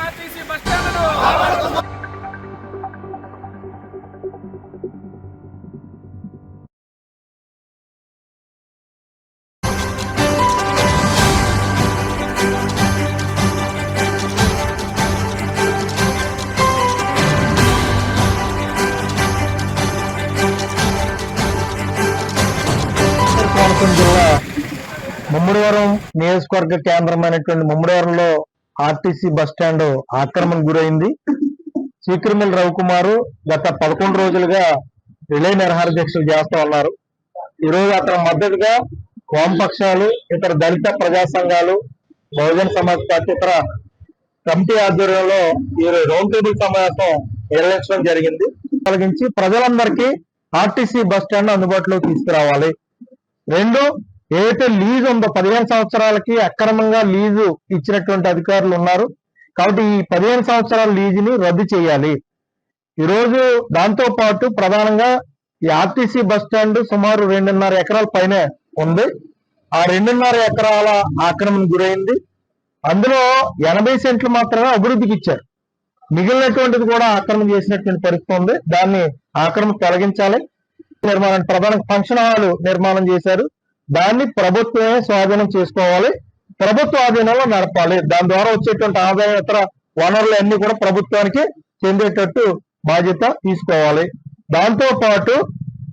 RTC bus స్టాండ్ను జిల్లా ముమ్మడివరం నియోజకవర్గ కేంద్రమైనటువంటి ముమ్మడివరంలో ఆర్టీసీ బస్ స్టాండ్ ఆక్రమణ గురైంది. సీక్రిమిల్ రవికుమారు గత పదకొండు రోజులుగా రిలే నిరహార దీక్షలు చేస్తా ఉన్నారు. ఈరోజు అతని మద్దతుగా వామపక్షాలు ఇతర దళిత ప్రజా సంఘాలు బహుజన సమాజ్ పార్టీ ఇతర కమిటీ ఆధ్వర్యంలో ఈ రౌండ్ టేబుల్ సమావేశం నిర్వహించడం జరిగింది. కలిగించి ప్రజలందరికీ ఆర్టీసీ బస్ స్టాండ్ అందుబాటులోకి తీసుకురావాలి. రెండు ఏదైతే లీజు ఉందో పదిహేను సంవత్సరాలకి అక్రమంగా లీజు ఇచ్చినటువంటి అధికారులు ఉన్నారు. కాబట్టి ఈ పదిహేను సంవత్సరాల లీజుని రద్దు చేయాలి. ఈరోజు దాంతో పాటు ప్రధానంగా ఈ ఆర్టీసీ బస్ స్టాండ్ సుమారు రెండున్నర ఎకరాల పైనే ఉంది. ఆ రెండున్నర ఎకరాల ఆక్రమణ గురైంది. అందులో ఎనభై సెంట్లు మాత్రమే అభివృద్ధికి ఇచ్చారు. మిగిలినటువంటిది కూడా ఆక్రమణ చేసినటువంటి పరిస్థితి ఉంది. దాన్ని ఆక్రమణ తొలగించాలి. నిర్మాణం ప్రధాన ఫంక్షన్ హాల్ నిర్మాణం చేశారు. దాన్ని ప్రభుత్వమే స్వాధీనం చేసుకోవాలి. ప్రభుత్వ ఆధీనంలో నడపాలి. దాని ద్వారా వచ్చేటువంటి ఆదాయ ఇతర వనరులు అన్ని కూడా ప్రభుత్వానికి చెందేటట్టు బాధ్యత తీసుకోవాలి. దాంతో పాటు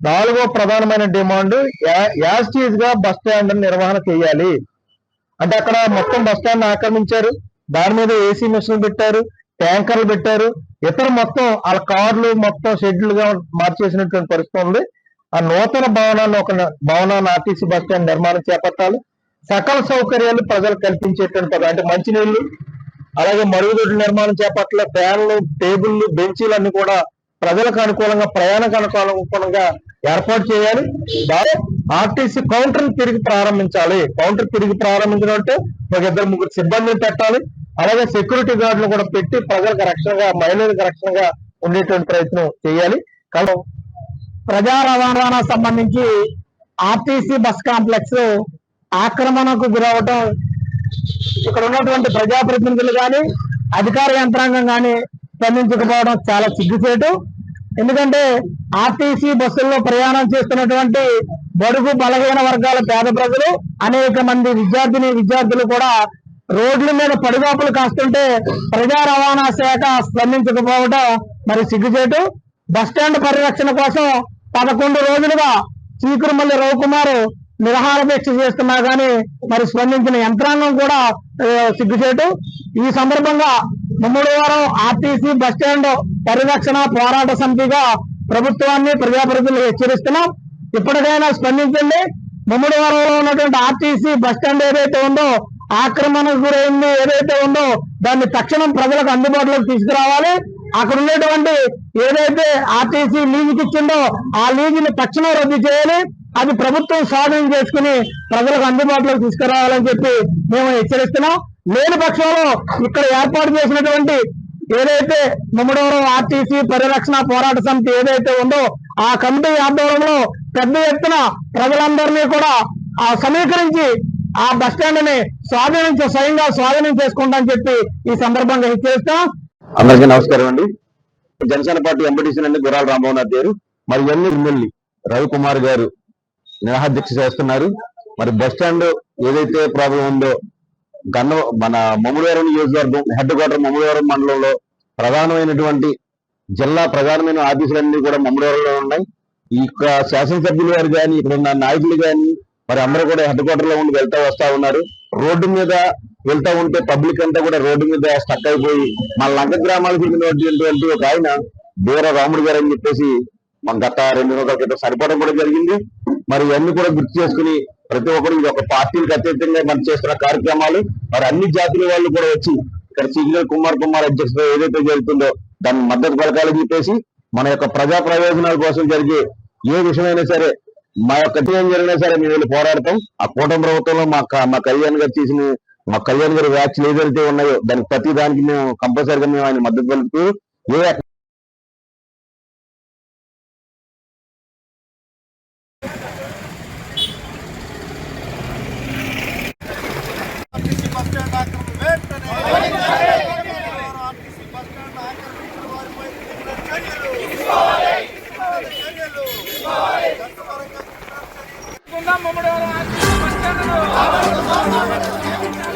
నాలుగో ప్రధానమైన డిమాండ్ యాస్టీజ్గా బస్ స్టాండ్ నిర్వహణ చేయాలి. అంటే అక్కడ మొత్తం బస్ స్టాండ్ ఆక్రమించారు. దాని మీద ఏసీ మిషన్ పెట్టారు ట్యాంకర్లు పెట్టారు. ఇతర మొత్తం వాళ్ళ కార్లు మొత్తం షెడ్యూల్గా మార్చేసినటువంటి పరిస్థితి ఉంది. ఆ నూతన భవనాన్ని ఒక భవనాన్ని ఆర్టీసీ బస్ స్టాండ్ నిర్మాణం చేపట్టాలి. సకల సౌకర్యాలు ప్రజలు కల్పించేటువంటి పదం అంటే మంచినీళ్ళు అలాగే మరుగుదొడ్డి నిర్మాణం చేపట్ల ఫ్యాన్లు టేబుల్లు బెంచీలు అన్ని కూడా ప్రజలకు అనుకూలంగా ప్రయాణకు అనుకూలంగా ఏర్పాటు చేయాలి. ఆర్టీసీ కౌంటర్ తిరిగి ప్రారంభించాలి. కౌంటర్ తిరిగి ప్రారంభించడం అంటే ఒక ఇద్దరు ముగ్గురు సిబ్బందిని పెట్టాలి. అలాగే సెక్యూరిటీ గార్డులు కూడా పెట్టి ప్రజలకు రక్షణగా మహిళలకు రక్షణగా ఉండేటువంటి ప్రయత్నం చేయాలి. కానీ ప్రజా రవాణా సంబంధించి ఆర్టీసీ బస్ కాంప్లెక్స్ ఆక్రమణకు గురవటం ఇక్కడ ఉన్నటువంటి ప్రజాప్రతినిధులు కానీ అధికార యంత్రాంగం కానీ స్పందించకపోవడం చాలా సిగ్గుచేటు. ఎందుకంటే ఆర్టీసీ బస్సుల్లో ప్రయాణం చేస్తున్నటువంటి బడుగు బలహీన వర్గాల పేద ప్రజలు అనేక మంది విద్యార్థిని విద్యార్థులు కూడా రోడ్ల మీద పడిగాపులు కాస్తుంటే ప్రజా రవాణా శాఖ స్పందించకపోవడం మరి సిగ్గుచేటు. బస్ స్టాండ్ పరిరక్షణ కోసం పదకొండు రోజులుగా చీకురుమల్లి రవికుమార్ నిరహార దీక్ష చేస్తున్నా గానీ మరి స్పందించిన యంత్రాంగం కూడా సిగ్గుచేటు. ఈ సందర్భంగా ముమ్మడివారం ఆర్టీసీ బస్ స్టాండ్ పరిరక్షణ పోరాట సమితిగా ప్రభుత్వాన్ని ప్రజాప్రతినిధులు హెచ్చరిస్తున్నాం. ఇప్పటికైనా స్పందించండి. ముమ్మడివారంలో ఉన్నటువంటి ఆర్టీసీ బస్ స్టాండ్ ఏదైతే ఉందో ఆక్రమణకు గురైంది ఏదైతే ఉందో దాన్ని తక్షణం ప్రజలకు అందుబాటులోకి తీసుకురావాలి. అక్కడ ఉండేటువంటి ఏదైతే ఆర్టీసీ లీజుకి ఇచ్చిందో ఆ లీజుని తక్షణం రద్దు చేయాలి. అది ప్రభుత్వం స్వాధీనం చేసుకుని ప్రజలకు అందుబాటులోకి తీసుకురావాలని చెప్పి మేము హెచ్చరిస్తున్నాం. లేని పక్షంలో ఇక్కడ ఏర్పాటు చేసినటువంటి ఏదైతే ముమ్మడవరం ఆర్టీసీ పరిరక్షణ పోరాట సమితి ఏదైతే ఉందో ఆ కమిటీ ఆధ్వర్యంలో పెద్ద ఎత్తున ప్రజలందరినీ కూడా ఆ సమీకరించి ఆ బస్ స్టాండ్ని స్వాధీనం స్వయంగా స్వాధీనం చేసుకుంటామని చెప్పి ఈ సందర్భంగా హెచ్చరిస్తాం. అందరికీ నమస్కారం అండి. జనసేన పార్టీ ఎంపీటీసీ నుండి గురాల రామ్మోహన్ నాథ్ గారు మరి ఎన్ని ఎమ్మెల్యే రవికుమార్ గారు నిరాహార్దీక్ష చేస్తున్నారు. మరి బస్ స్టాండ్ ఏదైతే ప్రాబ్లం ఉందో గన్న మన మమ్మడివారం నియోజకవర్గం హెడ్ క్వార్టర్ మమ్మడివారం మండలంలో ప్రధానమైనటువంటి జిల్లా ప్రధానమైన ఆఫీసులన్నీ కూడా మమ్మడివారంలో ఉన్నాయి. ఈ యొక్క శాసనసభ్యులు వారు కానీ ఇక్కడ ఉన్న నాయకులు కానీ మరి అందరూ కూడా హెడ్ క్వార్టర్లో ఉండి వెళ్తా వస్తా ఉన్నారు. రోడ్డు మీద వెళ్తా ఉంటే పబ్లిక్ అంతా కూడా రోడ్డు మీద స్టక్ అయిపోయి మన లంక గ్రామాలకు చెందినటువంటి ఒక ఆయన బీర రాముడు గారు అని చెప్పేసి మన గత రెండు రోజుల క్రితం సరిపడడం కూడా జరిగింది. మరి ఇవన్నీ కూడా గుర్తు చేసుకుని ప్రతి ఒక్కరు ఇది ఒక పార్టీలకు అతీతంగా మనం చేస్తున్న కార్యక్రమాలు. మరి అన్ని జాతుల వాళ్ళు కూడా వచ్చి ఇక్కడ సీనియర్ కుమార్ కుమార్ అధ్యక్షత ఏదైతే జరుగుతుందో దాన్ని మద్దతు పలకాలని చెప్పేసి మన యొక్క ప్రజా ప్రయోజనాల కోసం జరిగే ఏ విషయమైనా సరే మా యొక్క ఏం జరిగినా సరే మేము వెళ్ళి పోరాడతాం. ఆ కూటమి ప్రభుత్వంలో మా మా కళ్యాణ్ గారు తీసిన మా కళ్యాణ్ గారి వ్యాఖ్యలు ఏదైతే ఉన్నాయో దానికి ప్రతి దానికి మేము కంపల్సరిగా మేము ఆయన మద్దతు పలుకుతూ ఏ RTC bus RTC bus stand RTC bus stand